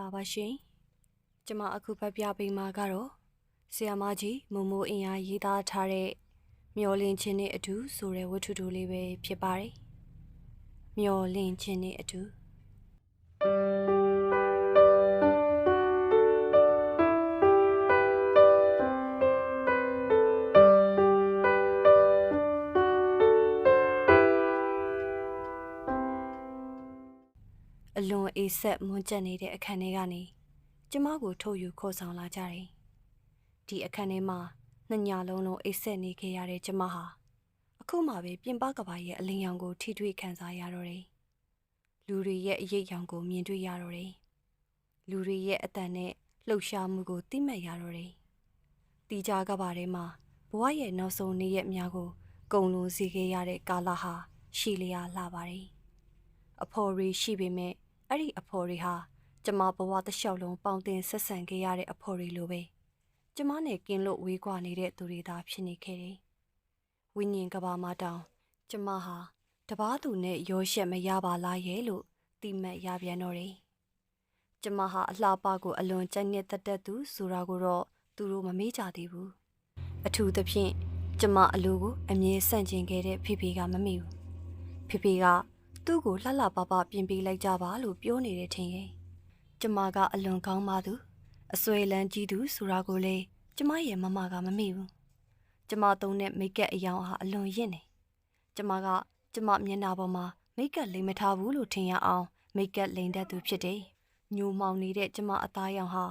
္ဂလာပါရှင်။ကျွန်မအခုဖတ်ပြပေးမှာကတော့ဆီယာမကြီးမုံမိုးအင်အားရေးသားထားတဲ့မျော်လင့်ခြင်းနဲ့အတူဆိုတဲ့ဝတ္ထုတိုလေးပဲဖြစ်ပါတယ်။မျော်လင့်ခြင်းနဲ့အတူ အလွန်အေးဆက်မွန်းကျက်နေတဲ့အခန်းထဲကနေကျမကိုထုတ်ယူခေါ်ဆောင်လာကြတယ်။ဒီအခန်းထဲမှာနှစ်ညလုံးလုံးအိပ်ဆက်နေခဲ့ရတဲ့ကျမဟာအခုမှပဲပြင်ပကဘာရဲ့အလင်းရောင်ကိုထိတွေ့ခံစားရတော့တယ်။လူတွေရဲ့အရေးရောင်ကိုမြင်တွေ့ရတော့တယ်။လူတွေရဲ့အတန်နဲ့လှုပ်ရှားမှုကိုသိမှတ်ရတော့တယ်။တီကြားကဘာထဲမှာဘဝရဲ့နောက်ဆုံးနေ့ရက်များကိုကုံလုံးစီခဲ့ရတဲ့ကာလဟာရှိလျာလှပါတယ်။အဖော်ရီရှိပေမဲ့ အဲ့ဒီအဖော်ရီဟာကျမဘဝတစ်လျှောက်လုံးပေါင်တင်ဆက်ဆံခဲ့ရတဲ့အဖော်ရီလိုပဲကျမနဲ့ကင်းလို့ဝေးကွာနေတဲ့သူတွေသာဖြစ်နေခဲ့တယ်။ဝိညာဉ်ကဘာမတောင်ကျမဟာတပားသူနဲ့ရောရှက်မရပါလားရဲ့လို့တိမတ်ရပြန်တော့တယ်။ကျမဟာအလှပကိုအလွန်ကြိုက်နေတတ်တဲ့သူဆိုတာကိုတော့သူတို့မမေ့ကြသေးဘူး။အထူးသဖြင့်ကျမအလိုကိုအမြဲဆန့်ကျင်ခဲ့တဲ့ဖေဖေကမမေ့ဘူး။ဖေဖေက သူ့ကိုလှလှပပပြင်ပေးလိုက်ကြပါလို့ပြောနေတဲ့ထင်ရဲ့ကျမကအလွန်ကောင်းပါသူအဆွေလန်းကြီးသူဆိုတာကိုလေကျမရဲ့မမကမမေ့ဘူးကျမသုံးတဲ့မိတ်ကပ်အယောင်ဟာအလွန်ရင့်နေကျမကကျမမျက်နှာပေါ်မှာမိတ်ကပ်လိမ်မထားဘူးလို့ထင်ရအောင်မိတ်ကပ်လိမ်တတ်သူဖြစ်တယ်ညိုမောင်နေတဲ့ကျမအသားရောင်ဟာ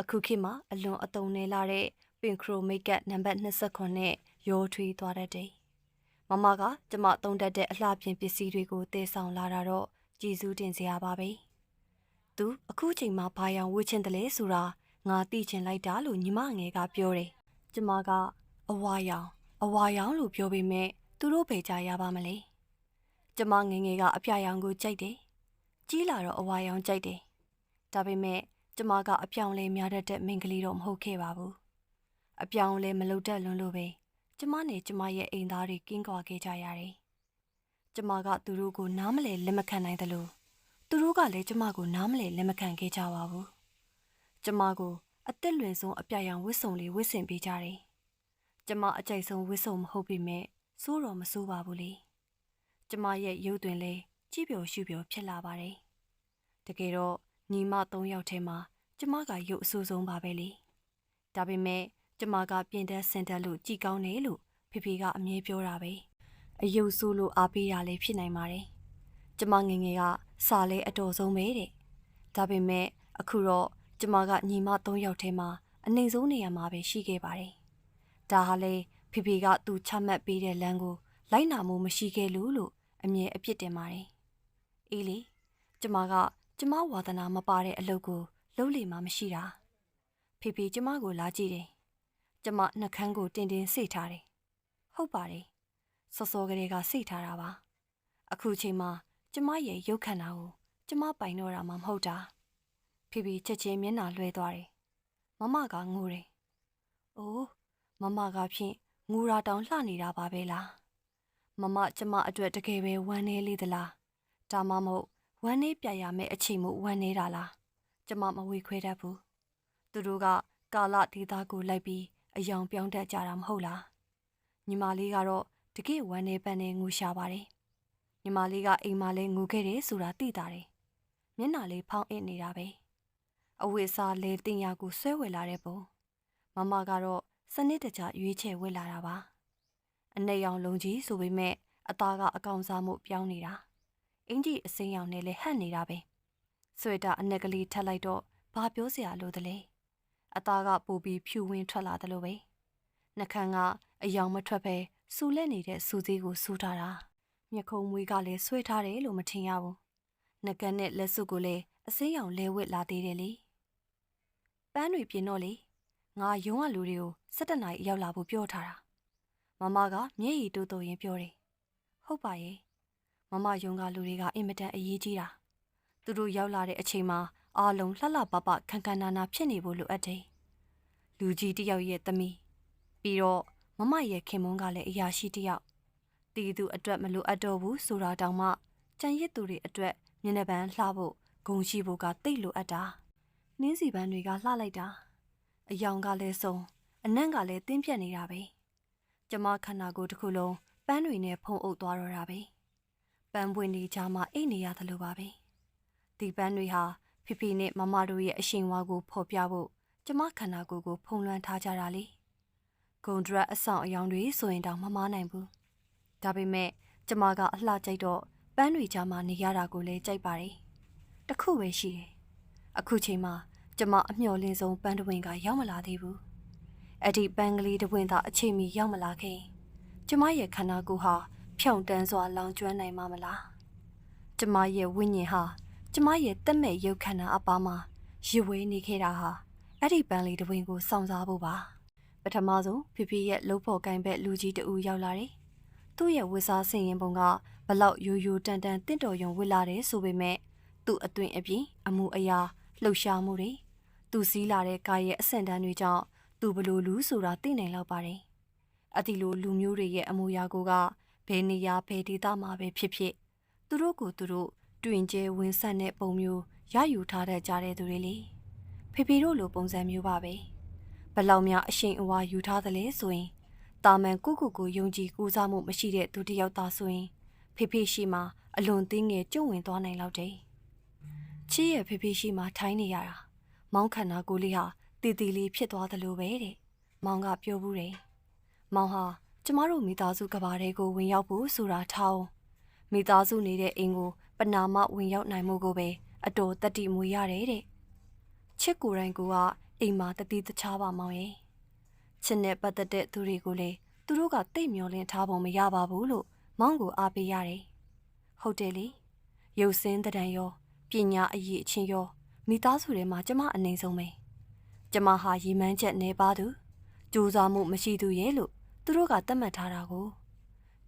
အခုခေတ်မှာအလွန်အတုံနေလာတဲ့ပင်ခရိုမိတ်ကပ်နံပါတ်29နဲ့ရောထွေးသွားတတ်တယ် မမကကျမသုံးတတ်တဲ့အလှပြင်ပစ္စည်းတွေကိုတည်ဆောင်လာတာတော့ကြည်စူးတင်စရာပါပဲ။သူအခုချိန်မှာဘာရောင်ဝှချင်တယ်လဲဆိုတာငါသိချင်လိုက်တာလို့ညီမငယ်ကပြောတယ်။ကျမကအဝါရောင်အဝါရောင်လို့ပြောပေမဲ့သူတို့ပဲကြားရပါမလဲ။ကျမငယ်ငယ်ကအပြရောင်ကိုကြိုက်တယ်။ကြီးလာတော့အဝါရောင်ကြိုက်တယ်။ဒါပေမဲ့ကျမကအပြောင်းလဲများတတ်တဲ့မိန်းကလေးတော့မဟုတ်ခဲ့ပါဘူး။အပြောင်းလဲမလုပ်တတ်လွန်းလို့ပဲ။ ကျမနဲ့ကျမရဲ့အိမ်သားတွေကင်းကွာခဲ့ကြရတယ်။ကျမကသူတို့ကိုနားမလဲလက်မခံနိုင်တယ်လို့သူတို့ကလည်းကျမကိုနားမလဲလက်မခံခဲ့ကြပါဘူး။ကျမကိုအသက်လွယ်ဆုံးအပြရောင်ဝစ်စုံလေးဝစ်ဆင်ပေးကြတယ်။ကျမအကြိုက်ဆုံးဝစ်စုံမဟုတ်ပေမဲ့စိုးတော့မစိုးပါဘူးလေ။ကျမရဲ့ရုပ်တွင်လည်းကြည်ပျော်ရှုပျော်ဖြစ်လာပါတယ်။တကယ်တော့ညီမ၃ယောက်ထဲမှာကျမကရုပ်အဆိုးဆုံးပါပဲလေ။ဒါပေမဲ့ ကျမကပြင်တဲ့စင်တက်လို့ကြည်ကောင်းတယ်လို့ဖေဖေကအမြဲပြောတာပဲအယုတ်ဆိုးလို့အားပေးရလဲဖြစ်နိုင်ပါတယ်ကျမငငယ်ကစာလဲအတော်ဆုံးပဲတဲ့ဒါပေမဲ့အခုတော့ကျမကညီမ၃ယောက်ထဲမှာအနှိမ်ဆုံးနေရာမှာပဲရှိခဲ့ပါတယ်ဒါဟာလေဖေဖေကသူချမှတ်ပေးတဲ့လမ်းကိုလိုက်နာမှုမရှိခဲ့လို့လို့အမြဲအပြစ်တင်ပါတယ်အေးလေကျမကကျမဝါသနာမပါတဲ့အလုပ်ကိုလုပ်လေမှမရှိတာဖေဖေကျမကိုလာကြည့်တယ် ကျမနှကန်းကိုတင်းတင်းစိတ်ထားတယ်။ဟုတ်ပါတယ်။စောစောကလေးကစိတ်ထားတာပါ။အခုချိန်မှာကျမရဲ့ရုပ်ခန္ဓာကိုကျမပိုင်တော့တာမှမဟုတ်တာ။ဖိဖိချက်ချင်းမျက်နှာလွှဲသွားတယ်။မမကငိုတယ်။အိုးမမကဖြင့်ငိုရာတောင်လှနေတာပါပဲလား။မမကျမအတွက်တကယ်ပဲဝမ်းနေလေသလား။ဒါမှမဟုတ်ဝမ်းနေပြရမယ့်အချိန်မို့ဝမ်းနေတာလား။ကျမမဝေခွဲတတ်ဘူး။သူတို့ကကာလဒေသကိုလိုက်ပြီး အယောင်ပြောင်းတတ်ကြတာမဟုတ်လားညီမလေးကတော့တကယ်ဝမ်းနေပန်းနေငိုရှာပါတယ်ညီမလေးကအိမ်မှာလဲငိုခဲ့တယ်ဆိုတာသိတာတယ်မျက်နှာလေးဖောင်းအင်းနေတာပဲအဝိစားလဲတင်ရကိုဆွဲဝယ်လာတဲ့ပုံမမကတော့စနစ်တကျရွေးချယ်ဝယ်လာတာပါအနဲ့ရောင်လုံးကြီးဆိုပေမဲ့အသားကအကောင်စားမှုပြောင်းနေတာအင်ကြီးအစိမ်းရောင်နဲ့လဲဟန့်နေတာပဲဆွေတာအနက်ကလေးထပ်လိုက်တော့ဘာပြောစရာလိုသလဲ အသားကပူပြီးဖြူဝင်းထွက်လာတယ်လို့ပဲနှခမ်းကအယောင်မထွက်ပဲစူလက်နေတဲ့စူစည်းကိုစူးထားတာမျက်ခုံးမွေးကလည်းဆွဲထားတယ်လို့မထင်ရဘူးနှကန်းနဲ့လက်စုပ်ကိုလည်းအစိမ်းရောင်လဲဝစ်လာသေးတယ်လေပန်းတွေပြင်းတော့လေငါယုံကလူတွေကို၁၇နာရီရောက်လာဖို့ပြောထားတာမမကမျက်ရည်တိုးတိုးရင်ပြောတယ်ဟုတ်ပါရဲ့မမယုံကလူတွေကအင်မတန်အရေးကြီးတာသူတို့ရောက်လာတဲ့အချိန်မှာ အားလုံးလှလှပပခန်းခန်းနာနာဖြစ်နေဖို့လိုအပ်တယ်။လူကြီးတယောက်ရဲ့သမီးပြီးတော့မမရဲ့ခင်မုန်းကလည်းအရာရှိတယောက်တီသူအတွက်မလိုအပ်တော့ဘူးဆိုတာတောင်မှကြံရစ်သူတွေအတွက်မျက်နှာပန်းလှဖို့ဂုံရှိဖို့ကတိတ်လိုအပ်တာနင်းစီပန်းတွေကလှလိုက်တာအယောင်ကလည်းစုံအနံ့ကလည်းတင်းပြတ်နေတာပဲကျမခန္ဓာကိုယ်တစ်ခုလုံးပန်းတွေနဲ့ဖုံးအုပ်သွားတော့တာပဲပန်းပွင့်တွေကြားမှာအိတ်နေရသလိုပါပဲဒီပန်းတွေဟာ ဖိဖိနဲ့မမတို့ရဲ့အရှင်ဝါကိုဖော်ပြဖို့ကျမခန္ဓာကိုယ်ကိုဖုံးလွှမ်းထားကြတာလေဂုံဒရက်အဆောင်အယောင်တွေဆိုရင်တောင်မမားနိုင်ဘူးဒါပေမဲ့ကျမကအလှကြိုက်တော့ပန်းတွေကြားမှာနေရတာကိုလည်းကြိုက်ပါတယ်တခုပဲရှိတယ်အခုချိန်မှာကျမအမျှော်လင့်ဆုံးပန်းတဝင်းကရောက်မလာသေးဘူး။အဲ့ဒီပန်းကလေးတဝင်းသာအချိန်မီရောက်မလာခင်ကျမရဲ့ခန္ဓာကိုယ်ဟာဖြောင့်တန်းစွာလောင်ကျွမ်းနိုင်မှာမလား။ကျမရဲ့ဝိညာဉ်ဟာ ကျမရဲ့တက်မဲ့ရုပ်ခန္ဓာအပါမှာရည်ဝဲနေခဲ့တာဟာအဲ့ဒီပန်းလေးတဝင်းကိုစောင့်စားဖို့ပါ။ပထမဆုံးဖီဖီရဲ့လှုပ်ဖို့ကိုင်းဘက်လူကြီးတူရောက်လာတယ်။သူ့ရဲ့ဝတ်စားဆင်ရင်ပုံကဘလောက်ရိုးရိုးတန်တန်တင့်တော်ရုံဝတ်လာတယ်ဆိုပေမဲ့သူ့အသွင်အပြင်အမှုအရာလှုပ်ရှားမှုတွေသူစည်းလာတဲ့ကာရဲ့အဆင့်တန်းတွေကြောင့်သူဘလို့လူဆိုတာသိနိုင်လောက်ပါတယ်။အတီလိုလူမျိုးတွေရဲ့အမူအရာကိုကဘယ်နေရာဘယ်ဒေသမှာပဲဖြစ်ဖြစ်သူတို့ကိုသူတို့ တွင်ကျဲဝင်ဆက်တဲ့ပုံမျိုးရယူထားတတ်ကြတဲ့သူတွေလေဖေဖေတို့လိုပုံစံမျိုးပါပဲဘလောက်များအရှိန်အဝါယူထားသလဲဆိုရင်တာမန်ကိုကိုကိုယုံကြည်ကူးစားမှုမရှိတဲ့သူတစ်ယောက်သားဆိုရင်ဖေဖေရှိမှအလွန်သိငယ်ကျုံဝင်သွားနိုင်လောက်တယ်ချီးရဲ့ဖေဖေရှိမှထိုင်းနေရတာမောင်းခန္ဓာကိုယ်လေးဟာတည်တည်လေးဖြစ်သွားသလိုပဲတဲ့မောင်ကပြောဘူးတယ်မောင်ဟာကျမတို့မိသားစုကဘာတွေကိုဝင်ရောက်ဖို့ဆိုတာထောင်းမိသားစုနေတဲ့အိမ်ကိုပ နာမဝင်ရောက်နိုင်မှုကိုပဲအတော်တတိမွေရတယ်တဲ့ချစ်ကိုယ်တိုင်ကအိမ်မှာတတိတခြားပါမောင်ရဲ့ချစ်နဲ့ပတ်သက်တဲ့သူတွေကိုလည်းသူတို့ကတိတ်မျောလင့်ထားပုံမရပါဘူးလို့မောင်ကိုအားပေးရတယ်ဟုတ်တယ်လေရုပ်စင်းတဲ့တန်ရောပညာအရေးအချင်းရောမိသားစုထဲမှာကျမအနေဆုံးပဲကျမဟာရီမန်းချက်နေပါသူကြိုးစားမှုမရှိသူရဲ့လို့သူတို့ကသတ်မှတ်ထားတာကို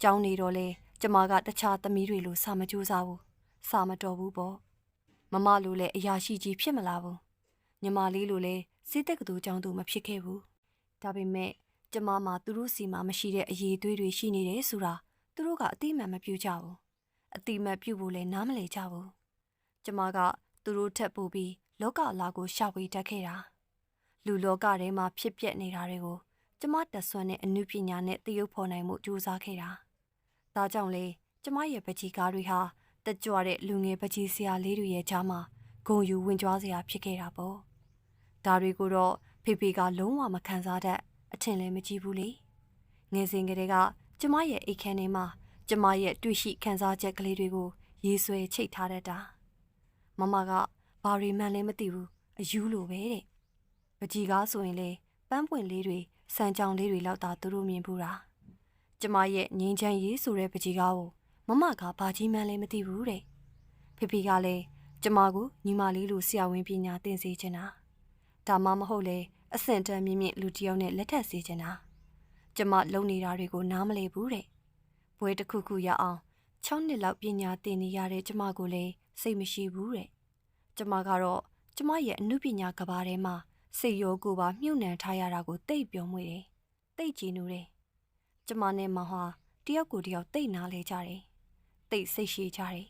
ကြောင်းနေတော့လေကျမကတခြားသမီးတွေလိုစာမကြိုးစားဘူး စာမတော်ဘူးပေါ့မမလိုလည်းအရာရှိကြီးဖြစ်မလာဘူးညီမလေးလိုလည်းစိတ်တက်ကတူကြောင်းသူမဖြစ်ခဲ့ဘူးဒါပေမဲ့ကျမမှာသူတို့စီမှာမရှိတဲ့အရေးသွေးတွေရှိနေတယ်ဆိုတာသူတို့ကအတိအမှန်မပြုကြဘူးအတိအမှန်ပြုဖို့လည်းနားမလည်ကြဘူးကျမကသူတို့ထက်ပိုပြီးလောကအလားကိုရှာဖွေတတ်ခဲ့တာလူလောကထဲမှာဖြစ်ပျက်နေတာတွေကိုကျမတက်ဆွမ်းတဲ့အမှုပညာနဲ့တရုပ်ဖော်နိုင်မှုကြိုးစားခဲ့တာဒါကြောင့်လေကျမရဲ့ပကြီးကားတွေဟာ တက်ကြွတဲ့လူငယ်ပကြီးဆရာလေးတွေရဲ့ကြားမှာဂုံယူဝင်ကြွားစရာဖြစ်ခဲ့တာပေါ့ဒါတွေကိုတော့ဖေဖေကလုံးဝမခံစားတတ်အထင်လည်းမကြည့်ဘူးလေငယ်စဉ်ကတည်းကကျမရဲ့အိတ်ခမ်းထဲမှာကျမရဲ့တွေ့ရှိခံစားချက်ကလေးတွေကိုရေးဆွဲချိတ်ထားတတ်တာမမကဘာရီမှန်လည်းမသိဘူးအယူလိုပဲတဲ့ပကြီးကားဆိုရင်လေပန်းပွင့်လေးတွေစံကြောင်လေးတွေလောက်သာသူတို့မြင်ဘူးတာကျမရဲ့ငင်းချမ်းရေးဆိုတဲ့ပကြီးကားကို မမကဘာကြီးမှန်းလည်းမသိဘူးတဲ့ဖေဖေကလည်းကျမကိုညီမလေးလိုဆရာဝန်ပညာသင်စေချင်တာဒါမှမဟုတ်လေအဆင့်တန်းမြင့်မြင့်လူတစ်ယောက်နဲ့လက်ထပ်စေချင်တာကျမလုံနေတာတွေကိုနားမလည်ဘူးတဲ့ဘွဲတစ်ခုခုရအောင်6နှစ်လောက်ပညာသင်နေရတဲ့ကျမကိုလည်းစိတ်မရှိဘူးတဲ့ကျမကတော့ကျမရဲ့အမှုပညာကဘာထဲမှာစိတ်ရောကိုယ်ပါမြှုပ်နှံထားရတာကိုတိတ်ပျော်မွေ့တယ်တိတ်ကြည်နူးတယ်ကျမနဲ့မဟာတယောက်ကိုတယောက်တိတ်နားလဲကြတယ် တိတ်စိတ်ရှိကြတယ်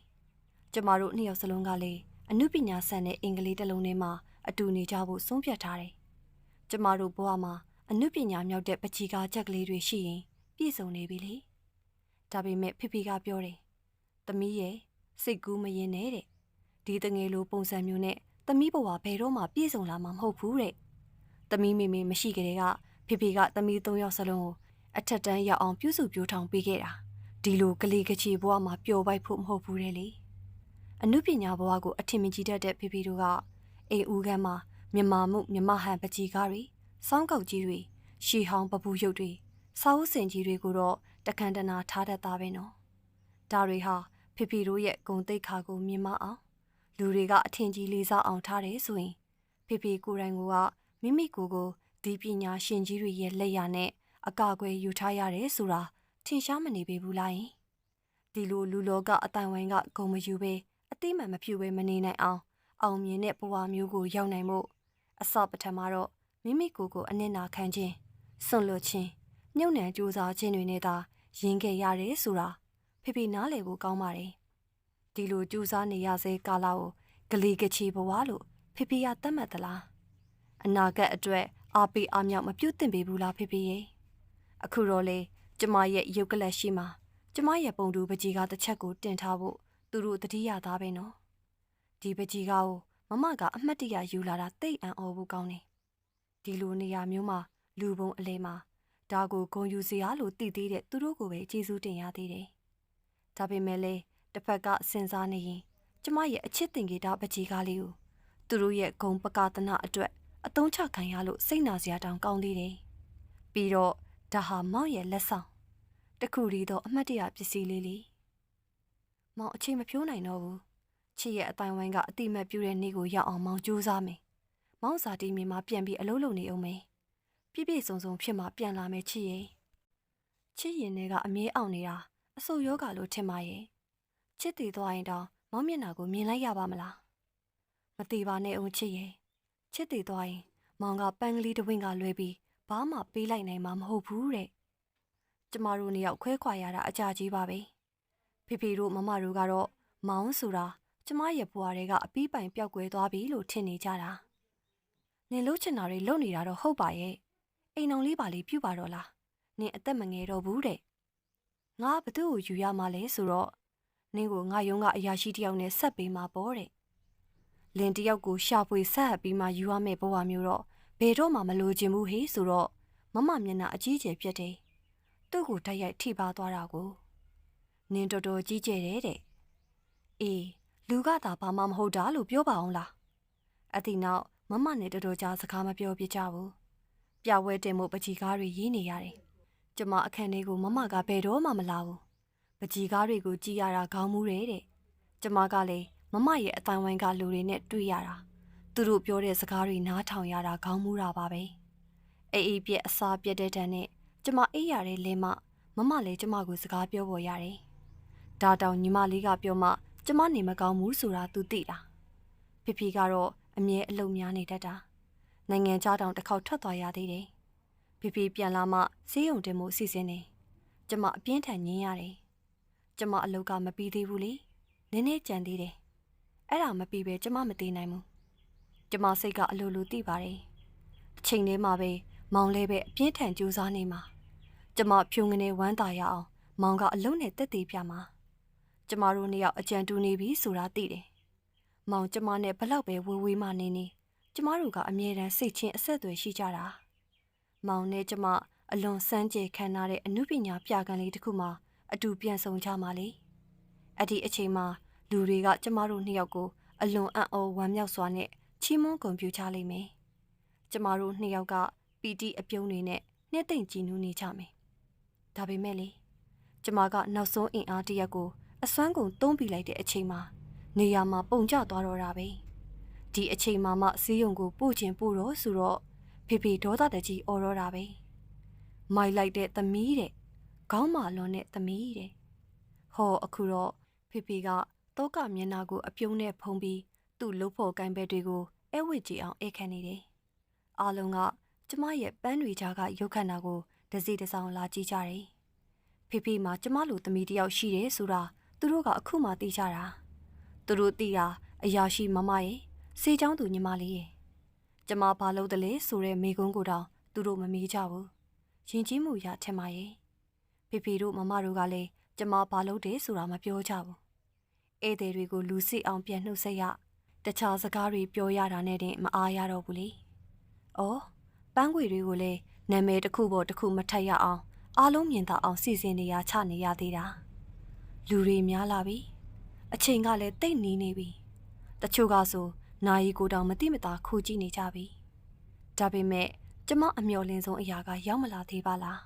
ကျမတို့နှစ်ယောက်စလုံးကလည်းအမှုပညာဆန်တဲ့အင်္ဂလိပ်တစ်လုံးထဲမှာအတူနေကြဖို့ဆုံးဖြတ်ထားတယ်ကျမတို့ဘဝမှာအမှုပညာမြောက်တဲ့ပချီကားချက်ကလေးတွေရှိရင်ပြည့်စုံနေပြီလေဒါပေမဲ့ဖိဖိကပြောတယ်သမီးရဲ့စိတ်ကူးမရင်နဲ့တဲ့ဒီတငယ်လိုပုံစံမျိုးနဲ့သမီးဘဝဘယ်တော့မှပြည့်စုံလာမှာမဟုတ်ဘူးတဲ့သမီးမိမိမရှိကြတဲ့ကဖေဖေကသမီး၃ယောက်စလုံးကိုအထက်တန်းရောက်အောင်ပြုစုပြောင်းထောင်ပေးခဲ့တာ ဒီလိုကလေးကချီဘဝမှာပျော်ပိုက်ဖို့မဟုတ်ဘူးတဲ့လေအနုပညာဘဝကိုအထင်မြင်ကြည့်တတ်တဲ့ဖေဖေတို့ကအိမ်ဦးခန်းမှာမြမမှုမြမဟန်ပကြီးကားတွေစောင်းကောက်ကြီးတွေရှီဟောင်းပပူရုပ်တွေစာအုပ်စင်ကြီးတွေကိုတော့တခန္တနာထားတတ်သားပဲနော်ဒါတွေဟာဖေဖေတို့ရဲ့ဂုံတိတ်ခါကိုမြင်မအောင်လူတွေကအထင်ကြီးလေးစားအောင်ထားတယ်ဆိုရင်ဖေဖေကိုယ်တိုင်ကမိမိကိုယ်ကိုဒီပညာရှင်ကြီးတွေရဲ့လက်ရနဲ့အကာအကွယ်ယူထားရတယ်ဆိုတာ ထင်ရှားမနေပေဘူးလားယင်ဒီလိုလူလောကအတိုင်ဝိုင်းကဂုံမယူပဲအတိမန်မဖြူပဲမနေနိုင်အောင်အောင်မြင်တဲ့ဘဝမျိုးကိုရောက်နိုင်မှုအစပထမတော့မိမိကိုယ်ကိုအနစ်နာခံခြင်းစွန့်လွတ်ခြင်းညှို့နှံကြိုးစားခြင်းတွေနဲ့သာရင်ခဲ့ရတယ်ဆိုတာဖေဖေနားလည်ဖို့ကောင်းပါတယ်ဒီလိုကြိုးစားနေရစေကာလကိုဂလီကချီဘဝလို့ဖဖေဖေကတတ်မှတ်သလားအနာဂတ်အတွက်အားပေးအားမြောက်မပြုတ်တင်ပေးဘူးလားဖေဖေရေအခုတော့လေ ကျမရဲ့ရုပ်ကလပ်ရှိမှာကျမရဲ့ပုံတူပကြီးကတစ်ချက်ကိုတင်ထားဖို့သူတို့တတိယသားပဲနော်ဒီပကြီးကကိုမမကအမှတ်တရယူလာတာတိတ်အံ့ဩဖို့ကောင်းနေဒီလိုနေရာမျိုးမှာလူပုံအလဲမှာဒါကိုဂုံယူစရာလို့တည်သေးတဲ့သူတို့ကိုပဲကျေးဇူးတင်ရသေးတယ်ဒါပေမဲ့လေတစ်ဖက်ကစဉ်းစားနေရင်ကျမရဲ့အချစ်တင်ကေတာပကြီးကားလေးကိုသူတို့ရဲ့ဂုံပကာသနာအတွက်အတုံးချခံရလို့စိတ်နာစရာတောင်ကောင်းသေးတယ်ပြီးတော့ ဒါဟာမောင်ရဲ့လက်ဆောင်တခုတည်းသောအမှတ်တရပစ္စည်းလေးလေးမောင်အချိန်မဖြိုးနိုင်တော့ဘူးချစ်ရဲ့အတိုင်းဝိုင်းကအတိမတ်ပြူတဲ့နေ့ကိုရောက်အောင်မောင်ကြိုးစားမယ်မောင်စာတီမီမှာပြန်ပြီးအလုပ်လုပ်နေအောင်မယ်ပြည့်ပြည့်စုံစုံဖြစ်မှပြန်လာမယ်ချစ်ရဲ့ချစ်ရင်တွေကအမြဲအောင်နေတာအဆိုးယောဂါလို့ထင်ပါရဲ့ချစ်တည်သွားရင်တောင်မောင်မျက်နှာကိုမြင်လိုက်ရပါမလားမသေးပါနဲ့အောင်ချစ်ရဲ့ချစ်တည်သွားရင်မောင်ကပန်းကလေးတစ်ဝင်းကလွဲပြီး ဘာမှပေးလိုက်နိုင်မှာမဟုတ်ဘူးတဲ့ကျမတို့နှစ်ယောက်ခွဲခွာရတာအကြကြီးပါပဲဖေဖေတို့မမတို့ကတော့မောင်ဆိုတာကျမရဲ့ဘွားတွေကအပီးပိုင်ပျောက်ကွယ်သွားပြီလို့ထင်နေကြတာနင်လို့ချင်တာတွေလုပ်နေတာတော့ဟုတ်ပါရဲ့အိမ်အောင်လေးပါလေးပြုတ်ပါတော့လားနင်အသက်မငယ်တော့ဘူးတဲ့ငါဘသူ့ကိုယူရမှာလဲဆိုတော့နင်ကိုငါယုံကအရာရှိတယောက်နဲ့ဆက်ပေးမှာပေါ့တဲ့လင်တယောက်ကိုရှာဖွေဆက်ဟပ်ပြီးမှယူရမယ့်ဘဝမျိုးတော့ ဘယ်တော့မှမလိုချင်ဘူးဟေးဆိုတော့မမမျက်နှာအကြီးကျယ်ပြတ်တယ်သူ့ကိုတိုက်ရိုက်ထိပါသွားတာကိုနင်တော်တော်ကြီးကျယ်တယ်တဲ့အေးလူကသာဘာမှမဟုတ်တာလို့ပြောပါအောင်လားအတိနောက်မမနဲ့တော်တော်ကြာစကားမပြောပြကြဘူးပြဝဲတင်မှုပကြီးကားတွေရေးနေရတယ်ကျမအခန်းထဲကိုမမကဘယ်တော့မှမလာဘူးပကြီးကားတွေကိုကြည်ရတာခေါင်းမူးတယ်တဲ့ကျမကလည်းမမရဲ့အတိုင်းဝိုင်းကလူတွေနဲ့တွေ့ရတာ သူတို့ပြောတဲ့စကားတွေနားထောင်ရတာခေါင်းမူးတာပါပဲအေးအေးပြက်အစာပြက်တဲ့တန်းနဲ့ကျမအေးရတဲ့လင်းမမမလည်းကျမကိုစကားပြောပေါ်ရတယ်ဒါတောင်ညီမလေးကပြောမှကျမနေမကောင်းဘူးဆိုတာသူသိတာဖေဖေကတော့အမြဲအလုံများနေတတ်တာနိုင်ငံခြားတောင်တစ်ခေါက်ထွက်သွားရသေးတယ်ဖေဖေပြန်လာမှဈေးရုံတင်မှုအစီအစဉ်နေကျမအပြင်းထန်ညင်းရတယ်ကျမအလုပ်ကမပြီးသေးဘူးလေနည်းနည်းကြံသေးတယ်အဲ့ဒါမပြီးပဲကျမမသေးနိုင်ဘူး ကျမစိတ်ကအလိုလိုသိပါတယ်အချိန်လေးမှာပဲမောင်လေးပဲအပြင်းထန်ကြိုးစားနေမှာကျမဖြုံငနေဝမ်းသာရအောင် မောင်ကအလုံးနဲ့တက်သေးပြမှာကျမတို့နှစ်ယောက်အကြံတူနေပြီဆိုတာသိတယ်။မောင်ကျမနဲ့ဘလောက်ပဲဝေးဝေးမှနေနေကျမတို့ကအမြဲတမ်းစိတ်ချင်းအဆက်အသွယ်ရှိကြတာ။မောင်နဲ့ကျမအလွန်စမ်းကြယ်ခံထားတဲ့အမှုပညာပြကံလေးတစ်ခုမှအတူပြန်ဆောင်ကြမှာလေ။အဲ့ဒီအချိန်မှာလူတွေကကျမတို့နှစ်ယောက်ကိုအလွန်အံ့ဩဝမ်းမြောက်စွာနဲ့ ချီးမွမ်းဂုဏ်ပြုကြလိမ့်မယ်။ကျမတို့နှစ်ယောက်ကပီတိအပြုံးတွေနဲ့နှစ်သိမ့်ကြည်နူးနေကြမယ်။ဒါပေမဲ့လေကျမကနောက်ဆုံးအင်အားတရက်ကိုအစွမ်းကုန်သုံးပြလိုက်တဲ့အချိန်မှာနေရာမှာပုံကျသွားတော့တာပဲဒီအချိန်မှာမှစီးရုံကိုပို့ချင်ပို့တော့ဆိုတော့ဖေဖေဒေါသတကြီးအော်တော့တာပဲမိုက်လိုက်တဲ့သမီးတဲ့ခေါင်းမာလွန်တဲ့သမီးတဲ့ဟောအခုတော့ဖေဖေကတောကမျက်နှာကိုအပြုံးနဲ့ဖုံးပြီး သူ့လှုပ်ဖို့ကင်ဘက်တွေကိုအဲဝစ်ကြည့်အောင်အိတ်ခတ်နေတယ်အားလုံးကကျမရဲ့ပန်းတွေကြားကရုတ်ခတ်တာကိုဒစီတစောင်းလာကြည့်ကြတယ်ဖေဖေမှာကျမလိုသမီးတယောက်ရှိတယ်ဆိုတာသူတို့ကအခုမှသိကြတာသူတို့သိတာအရာရှိမမရဲ့စေချောင်းသူညီမလေးရဲ့ကျမဘာလုပ်တယ်လဲဆိုတဲ့မိကုန်းကိုတောင်သူတို့မမေးကြဘူးရင်ကြီးမှုရထင်ပါရဲ့ဖေဖေတို့မမတို့ကလည်းကျမဘာလုပ်တယ်ဆိုတာမပြောကြဘူးဧည့်သည်တွေကိုလူစစ်အောင်ပြန်နှုတ်ဆက်ရ တခြားစကားတွေပြောရတာနဲ့တင်မအားရတော့ဘူးလေ။အော်ပန်းခွေတွေကိုလည်းနာမည်တစ်ခုပေါ်တစ်ခုမထက်ရအောင်အားလုံးမြင်သာအောင်စီစဉ်နေရချနေရသေးတာ။လူတွေများလာပြီအချိန်ကလည်းတိတ်နီးနေပြီတချို့ကဆိုနာယီကိုတောင်မတိမတာခူကြည့်နေကြပြီဒါပေမဲ့ကျမအမျော်လင့်ဆုံးအရာကရောက်မလာသေးပါလား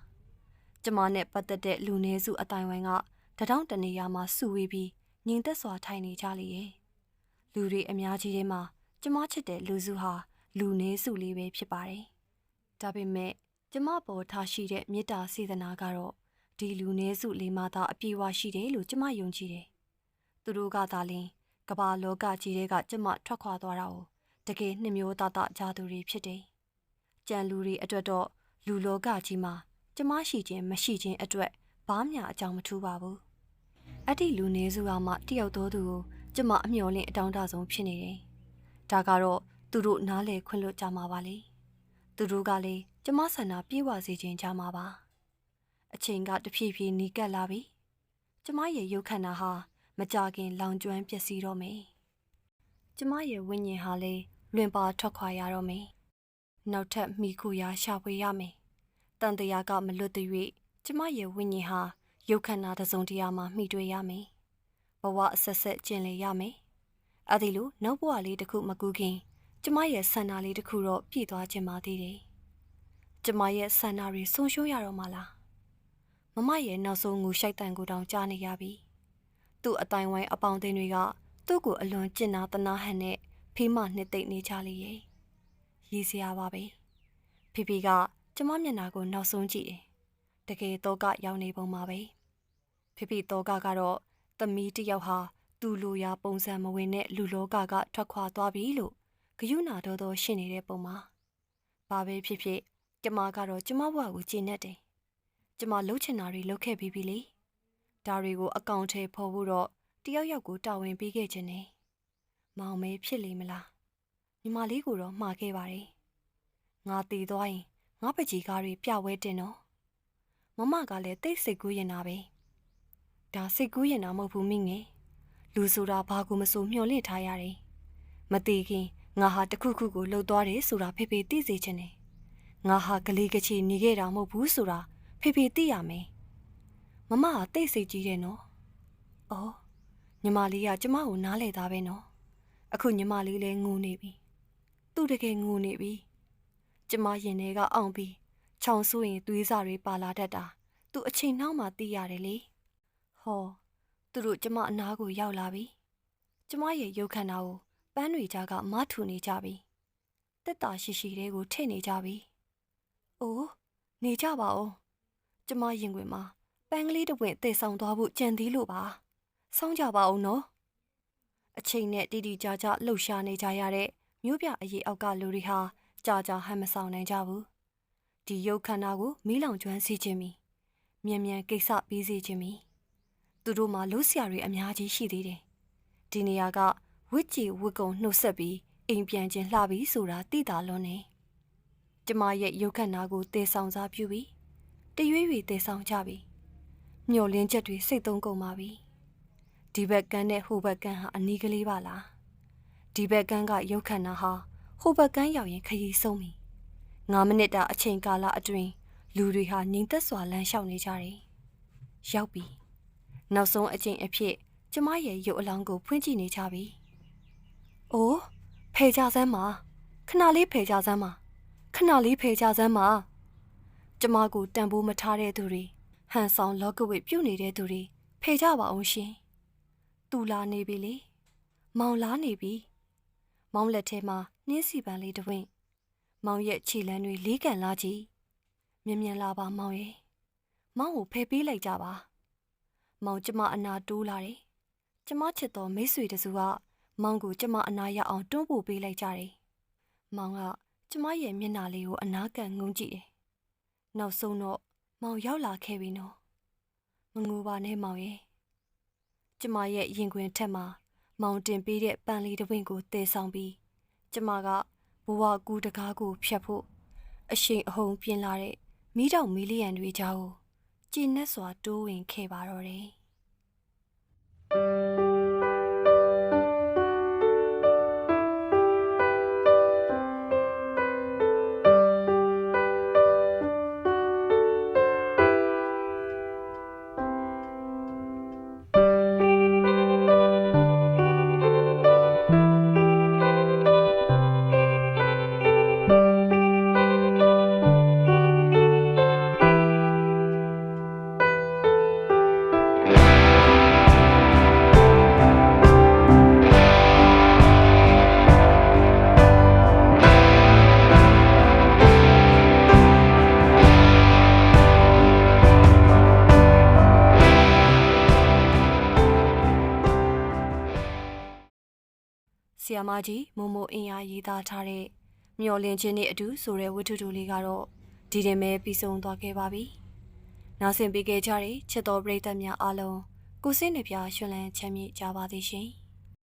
ကျမနဲ့ပတ်သက်တဲ့လူနည်းစုအတိုင်းဝိုင်းကတထောင်တနေရာမှာစုဝေးပြီးငြိမ်သက်စွာထိုင်နေကြလေရဲ့ လူတွေအများကြီးထဲမှာကျမချစ်တဲ့လူစုဟာလူနည်းစုလေးပဲဖြစ်ပါတယ်ဒါပေမဲ့ကျမပေါ်ထားရှိတဲ့မေတ္တာစေတနာကတော့ဒီလူနည်းစုလေးမှသာအပြေဝရှိတယ်လို့ကျမယုံကြည်တယ်။သူတို့ကသာလျှင်ကမ္ဘာလောကကြီးတွေကကျမထွက်ခွာသွားတာကိုတကယ်နှမျိုးသားသားကြားသူတွေဖြစ်တယ်။ကြံလူတွေအတွက်တော့လူလောကကြီးမှာကျမရှိခြင်းမရှိခြင်းအတွက်ဘာမှအကြောင်းမထူးပါဘူး။အဲ့ဒီလူနည်းစုကမှတယောက်တော်သူကို ကျမအမျှော်လင့်အတောင်းတဆုံးဖြစ်နေတယ်။ဒါကတော့သူတို့နားလေခွင့်လွတ်ကြမှာပါလေသူတို့ကလည်းကျမဆန္ဒပြေဝစေခြင်းကြမှာပါအချိန်ကတဖြည်းဖြည်းနီးကပ်လာပြီကျမရဲ့ရုပ်ခန္ဓာဟာမကြခင်လောင်ကျွမ်းပျက်စီးတော့မယ်ကျမရဲ့ဝိညာဉ်ဟာလည်းလွင်ပါထွက်ခွာရတော့မယ်နောက်ထပ်မိခုရာရှာဖွေရမယ်တန်တရားကမလွတ်သေး၍ကျမရဲ့ဝိညာဉ်ဟာရုပ်ခန္ဓာတစ်စုံတစ်ရာမှာမှီတွေ့ရမယ် ဘဝအဆက်ဆက်ကျင်လည်ရမယ်အဲ့ဒီလိုနောက်ဘဝလေးတစ်ခုမကူခင်ကျမရဲ့ဆန္ဒလေးတစ်ခုတော့ပြည့်သွားခြင်းပါသေးတယ်။ကျမရဲ့ဆန္ဒတွေဆုံးရှုံးရတော့မှလား။မမရဲ့နောက်ဆုံးငူရှိုက်တန်ကိုတောင်ကြားနေရပြီ။သူ့အတိုင်းဝိုင်းအပေါင်းအသင်းတွေကသူ့ကိုအလွန်ကျင်နာတနာဟန်နဲ့ဖေးမနှစ်သိမ့်နေကြလေရဲ့။ရည်စရာပါပဲ။ဖေဖေကကျမမျက်နှာကိုနောက်ဆုံးကြည့်တယ်။တကယ်တော့ကရောက်နေပုံပါပဲ။ဖေဖေတော့ကကတော့ သမီးတစ်ယောက်ဟာသူ့လိုရာပုံစံမဝင်တဲ့လူလောကကထွက်ခွာသွားပြီလို့ဂယုနာတော်တော်ရှိနေတဲ့ပုံမှာဘာပဲဖြစ်ဖြစ်ကျမကတော့ကျမဘဝကိုကျင့်နေတယ်ကျမလှုပ်ချင်တာတွေလှုပ်ခဲ့ပြီးပြီလေဒါတွေကိုအကောင့်ထဲဖော်ဖို့တော့တယောက်ယောက်ကိုတာဝန်ပေးခဲ့ခြင်းနဲ့မောင်မဲဖြစ်လိမ့်မလားညီမလေးကိုတော့မှားခဲ့ပါတယ်ငါတည်သွားရင်ငါပကြီးကားတွေပြဝဲတင်တော့မမကလည်းတိတ်စိတ်ကူးရင်တာပဲ ဒါစိတ်ကူးရင်တာမဟုတ်ဘူးမိငယ်လူဆိုတာဘာကူမဆိုမျှော်လင့်ထားရတယ်မတည်ခင်ငါဟာတခုခုကိုလှုပ်သွားတယ်ဆိုတာဖေဖေသိစေချင်တယ်။ငါဟာကလေးကချီနေခဲ့တာမဟုတ်ဘူးဆိုတာဖေဖေသိရမယ်။မမကတိတ်ဆိတ်ကြီးတယ်နော်။အော်ညီမလေးကကျမကိုနားလေသားပဲနော်။အခုညီမလေးလည်းငိုနေပြီ။သူ့တကယ်ငိုနေပြီ။ကျမရင်ထဲကအောင်ပြီးချောင်ဆိုးရင်သွေးစာတွေပါလာတတ်တာသူအချိန်နှောင်းမှသိရတယ်လေ။ ဟောသူတို့ကျမအနားကိုရောက်လာပြီ။ကျမရဲ့ရုပ်ခန္ဓာကိုပန်းတွေကြားကမထူနေကြပြီတက်တာရှိရှိလေးကိုထိနေကြပြီအိုးနေကြပါဦးကျမရင်ခွင်မှာပန်းကလေးတစ်ပွင့်တည်ဆောင်သွားဖို့ကြံသေးလို့ပါစောင်းကြပါဦးနော်အချိန်နဲ့တီတီကြာကြာလှုပ်ရှားနေကြရတဲ့မြို့ပြအရေးအောက်ကလူတွေဟာကြာကြာဟန်မဆောင်နိုင်ကြဘူးဒီရုပ်ခန္ဓာကိုမီးလောင်ကျွမ်းစေခြင်းမီမြန်မြန်ကိစ္စပြီးစေခြင်းမီ သူတို့မှာလို့ဆရာတွေအများကြီးရှိသေးတယ်ဒီနေရာကဝစ်ကြည်ဝစ်ကုံနှုတ်ဆက်ပြီးအိမ်ပြန်ခြင်းလှပြီးဆိုတာသိတာလွန်းနေကျမရဲ့ရုပ်ခန္ဓာကိုတေဆောင်စားပြုပြီးတရွေ့ရွေ့တေဆောင်ကြပြီမျောလင်းချက်တွေစိတ်သုံးကုန်ပါပြီဒီဘက်ကန်းနဲ့ဟိုဘက်ကန်းဟာအနီးကလေးပါလားဒီဘက်ကန်းကရုပ်ခန္ဓာဟာဟိုဘက်ကန်းရောက်ရင်ခရီးဆုံးပြီ9မိနစ်တာအချိန်ကာလအတွင်းလူတွေဟာငြိမ်သက်စွာလမ်းလျှောက်နေကြတယ်ရောက်ပြီ နောက်ဆုံးအချိန်အဖြစ်ကျမရဲ့ရုပ်အလောင်းကိုဖွင့်ကြည့်နေကြပြီ။အိုးဖေကြစမ်းပါခဏလေးဖေကြစမ်းပါခဏလေးဖေကြစမ်းပါကျမကိုတန်ဖိုးမထားတဲ့သူတွေဟန်ဆောင်လော့ကဝစ်ပြုတ်နေတဲ့သူတွေဖေကြပါအောင်ရှင်။သူလာနေပြီလေ။မောင်လာနေပြီ။မောင်လက်ထဲမှာနှင်းစီပန်လေးတစ်ဝင့်။မောင်ရဲ့ခြေလမ်းတွေလေးကန်လာကြည့်။မြင်မြန်လာပါမောင်ရဲ့။မောင်ကိုဖယ်ပေးလိုက်ကြပါ။ မောင်ကျမအနာတိုးလာတယ်။ကျမချစ်တော်မိတ်ဆွေတစုကမောင်ကိုကျမအနာရအောင်တွန်းပို့ပေးလိုက်ကြတယ်။မောင်ကကျမရဲ့မျက်နှာလေးကိုအနာကန်ငုံကြည့်တယ်။နောက်ဆုံးတော့မောင်ရောက်လာခဲ့ပြီနော်။မငိုပါနဲ့မောင်ရဲ့။ကျမရဲ့ရင်ခွင်ထက်မှာမောင်တင်ပေးတဲ့ပန်းလေးတစ်ဝင်းကိုတည်ဆောင်ပြီးကျမကဘဝကူတကားကိုဖြတ်ဖို့အရှိန်အဟုန်ပြင်းလာတဲ့မိတောင်မီလီယံတွေကြားကို ကျဉ်နဲ့စွာတိုးဝင်ခဲ့ပါတော့တယ်။။ ဆီယာမကြီးမိုမိုအင်အားရေးသားထားတဲ့မျော်လင့်ခြင်းနဲ့အတူဆိုတဲ့ဝတ္ထုတူလေးကတော့ဒီတင်မဲ့ပြီးဆုံးသွားခဲ့ပါပြီ။နောက်ဆင်ပေးခဲ့ကြတဲ့ချစ်တော်ပရိသတ်များအားလုံးကိုစင်းနှပြရွှင်လန်းချမ်းမြေ့ကြပါသည်ရှင်။